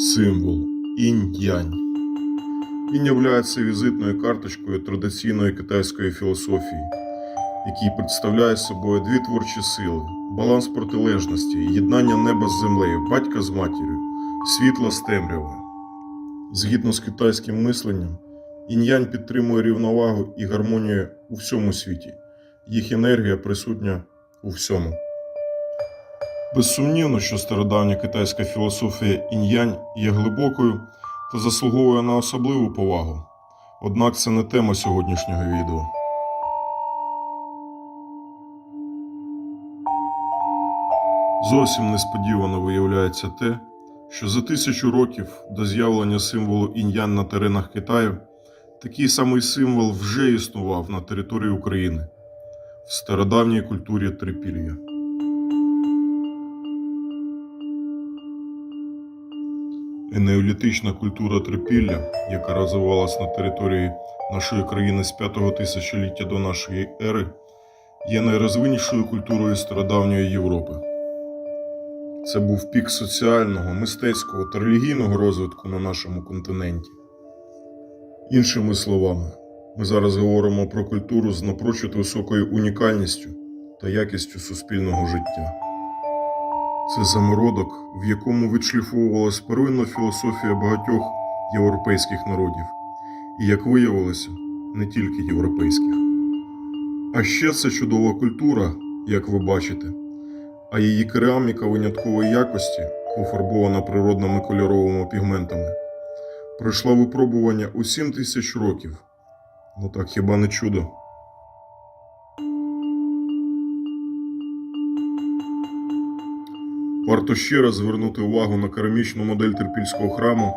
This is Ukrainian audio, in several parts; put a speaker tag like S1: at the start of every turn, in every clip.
S1: Символ інь-янь. Він являється візитною карточкою традиційної китайської філософії, який представляє собою дві творчі сили: баланс протилежності, єднання неба з землею, батька з матір'ю, світла з темрявою. Згідно з китайським мисленням, інь-янь підтримує рівновагу і гармонію у всьому світі. Їх енергія присутня у всьому. Безсумнівно, що стародавня китайська філософія інь-янь є глибокою та заслуговує на особливу повагу. Однак це не тема сьогоднішнього відео. Зовсім несподівано виявляється те, що за тисячу років до з'явлення символу інь-янь на теренах Китаю такий самий символ вже існував на території України в стародавній культурі трипілля. Енеолітична культура трипілля, яка розвивалась на території нашої країни з 5 тисячоліття до нашої ери, є найрозвиннішою культурою стародавньої Європи. Це був пік соціального, мистецького та релігійного розвитку на нашому континенті. Іншими словами, ми зараз говоримо про культуру з напрочуд високою унікальністю та якістю суспільного життя. Це замородок, в якому відшліфовувалась первинна філософія багатьох європейських народів, і, як виявилося, не тільки європейських. А ще це чудова культура, як ви бачите, а її кераміка виняткової якості, пофарбована природними кольоровими пігментами, пройшла випробування у 7 тисяч років. Ну так хіба не чудо? Варто ще раз звернути увагу на керамічну модель терпільського храму,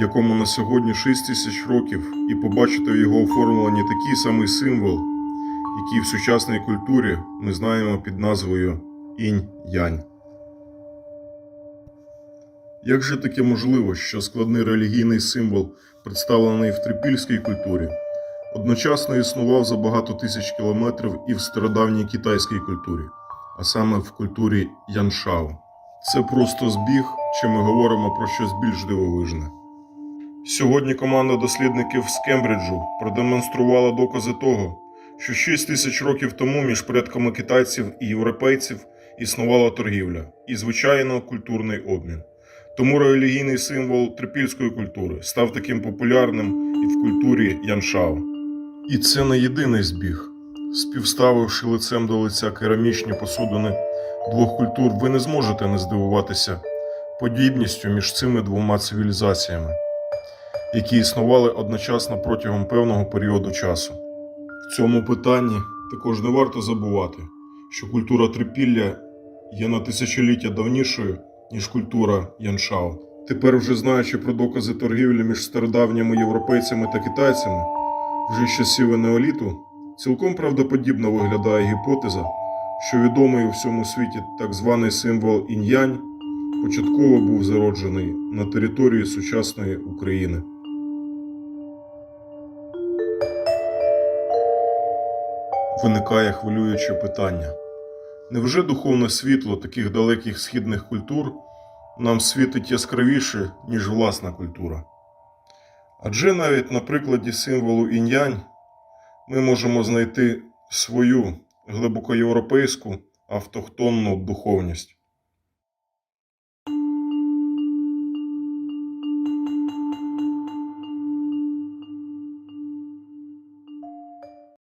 S1: якому на сьогодні 6 тисяч років, і побачити в його оформленні такий самий символ, який в сучасній культурі ми знаємо під назвою інь-янь. Як же таке можливо, що складний релігійний символ, представлений в трипільській культурі, одночасно існував за багато тисяч кілометрів і в стародавній китайській культурі, а саме в культурі Яншао? Це просто збіг, чи ми говоримо про щось більш дивовижне. Сьогодні команда дослідників з Кембриджу продемонструвала докази того, що 6 тисяч років тому між предками китайців і європейців існувала торгівля і, звичайно, культурний обмін. Тому релігійний символ трипільської культури став таким популярним і в культурі Яншао. І це не єдиний збіг. Співставивши лицем до лиця керамічні посудини двох культур, ви не зможете не здивуватися подібністю між цими двома цивілізаціями, які існували одночасно протягом певного періоду часу. В цьому питанні також не варто забувати, що культура трипілля є на тисячоліття давнішою, ніж культура Яншао. Тепер, вже знаючи про докази торгівлі між стародавніми європейцями та китайцями, вже з часів енеоліту, цілком правдоподібно виглядає гіпотеза, що відомий у всьому світі так званий символ інь-янь початково був зароджений на території сучасної України. Виникає хвилююче питання. Невже духовне світло таких далеких східних культур нам світить яскравіше, ніж власна культура? Адже навіть на прикладі символу інь-янь ми можемо знайти свою глибокоєвропейську автохтонну духовність.